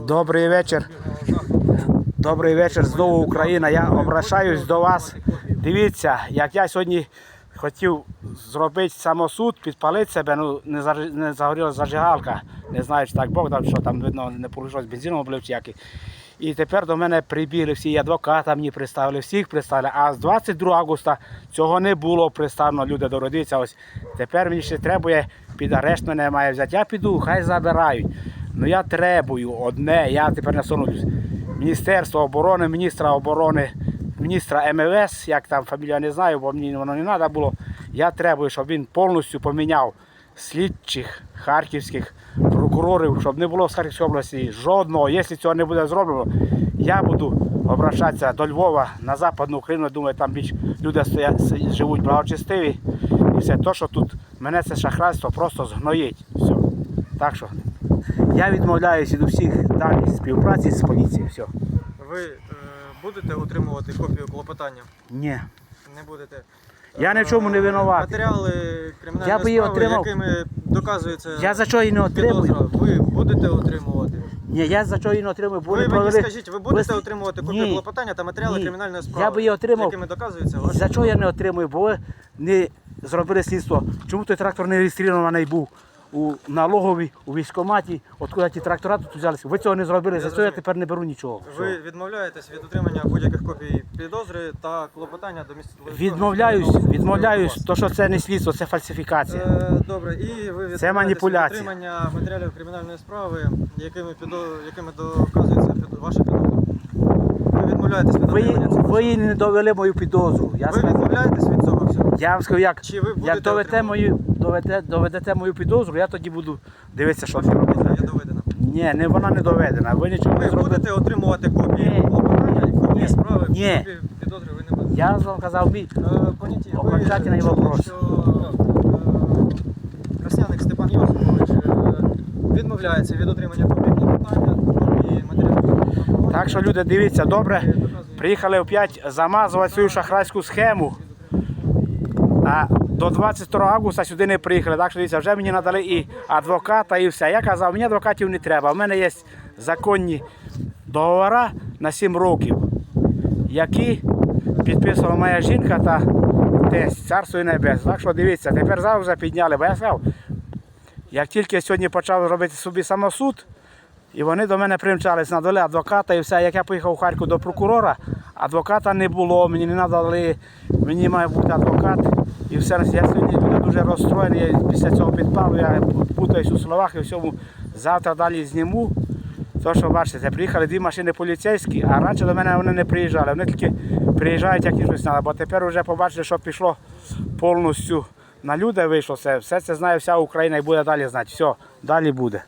Добрий вечір. Добрий вечір. Знову Україна. Я обращаюсь до вас. Дивіться, як я сьогодні хотів зробити самосуд, підпалити себе, ну не, загоріла зажигалка. Не знаю, чи так Бог дав, що там видно, не порушилось бензином облив чи який. І тепер до мене прибігли всі, адвоката мені представили, всіх представили. А з 22 августа цього не було представлено, люди дородиться. Ось тепер мені ще треба під арешт мене має взяти. Я піду, хай забирають. Ну я требую одне, я тепер не сонуюсь. Міністерство оборони, міністра оборони, міністра МВС, як там фамілія не знаю, бо мені воно не треба було. Я требую, щоб він повністю поміняв слідчих харківських прокурорів, щоб не було в Харківській області жодного. Якщо цього не буде зроблено, я буду обращатися до Львова на Западну Україну. Думаю, там більш люди стоять, живуть благочестиві. І все те, що тут мене це шахрайство просто згноїть. Все. Так що я відмовляюся від усіх далі співпраці з поліцією. Все. Ви е, будете отримувати копію клопотання? Ні. Не будете. Я ні в чому не Е, винуватий. Матеріали кримінальної Я би її справи, отримав. якими доказується Я за що її не отримую? підозра, ви будете отримувати. Ні, я за що її не отримую. бо Ви вони мені провели- скажіть, ви будете ви- отримувати копію Ні. клопотання та матеріали Ні. кримінальної справи, Я би її отримав. якими доказується ваше За що я не отримую? Бо ви не зробили слідство. Чому той трактор не реєстрований був у налоговій, у військкоматі, откуда ті трактора тут взялися? Ви цього не зробили, за це я тепер не беру нічого. Ви відмовляєтесь від отримання будь-яких копій підозри та клопотання до місця. Відмовляюсь, відмовляюсь, то що це не слідство, це фальсифікація. Е, Добре, і ви від маніпуляція. отримання матеріалів кримінальної справи, якими, підо... якими доказується під... ваша підозра. Ви відмовляєтесь від Ви, отримання цього. ви не довели мою підозру. Я, Ви сказав. відмовляєтесь від цього всього? я вам скажу, як, Чи ви будете як доведете отримувати? мою, доведете, доведете мою підозру, я тоді буду дивитися, що підозра робити. є доведена. Ні, не, вона не доведена. Ви нічого не Ви зробили. будете отримувати копії Ні. клопотання, копії справи, Ні. копії підозри ви не будете. Я вам казав, мій. Е, Поняті, ви Окончательний чули, вопрос. що е, Красняник Степан Йосипович е, відмовляється від отримання копії клопотання, копії матеріалів. Так що люди, дивіться, добре. Доказує- Приїхали опять замазувати свою шахрайську схему. А до 22 августа сюди не приїхали. Так що дивіться, вже мені надали і адвоката, і все. Я казав, мені адвокатів не треба. У мене є законні договори на 7 років, які підписувала моя жінка та тесть, царство і небес. Так що дивіться, тепер зараз вже підняли. Бо я сказав, як тільки сьогодні почав робити собі самосуд, і вони до мене примчались, надали адвоката і все. Як я поїхав у Харків до прокурора, адвоката не було, мені не надали, мені має бути адвокат. І все. Я сьогодні дуже, розстроєний. Я після цього підпалу, я путаюсь у словах і всьому. Завтра далі зніму. То, що бачите, приїхали дві машини поліцейські, а раніше до мене вони не приїжджали. Вони тільки приїжджають, як і щось треба. Бо тепер вже побачили, що пішло повністю на люди вийшло все. Все це знає вся Україна і буде далі знати. Все, далі буде.